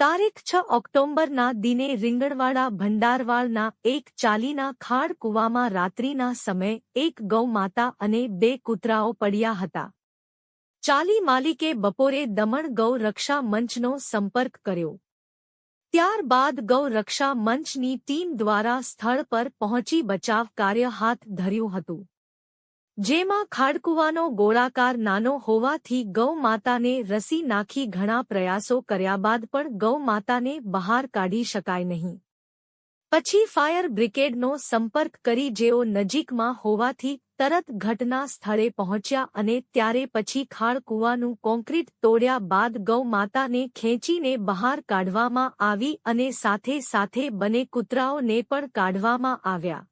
તારીખ છ ઓક્ટોબરના દિને રીંગણવાડા ભંડારવાળના એક ચાલીના ખાડ કૂવામાં રાત્રિના સમયે એક ગૌમાતા અને બે કૂતરાઓ પડ્યા હતા. ચાલી માલિકે બપોરે દમણ ગૌ રક્ષા મંચનો સંપર્ક કર્યો. ત્યારબાદ ગૌ રક્ષા મંચની ટીમ દ્વારા સ્થળ પર પહોંચી બચાવ કાર્ય હાથ ધર્યું હતું. જેમાં ખાડકુવાનો ગોળાકાર નાનો હોવાથી ગૌ માતાને રસી નાખી ઘણા પ્રયાસો કર્યા બાદ પણ ગૌ માતાને બહાર કાઢી શકાય નહીં. પછી ફાયર બ્રિગેડનો સંપર્ક કરી જેઓ નજીકમાં હોવાથી તરત ઘટના સ્થળે પહોંચ્યા અને ત્યારે પછી ખાડકુવાનું કોન્ક્રીટ તોડ્યા બાદ ગૌ માતાને ખેંચીને બહાર કાઢવામાં આવી અને સાથે સાથે બને કૂતરાઓને પણ કાઢવામાં આવ્યા.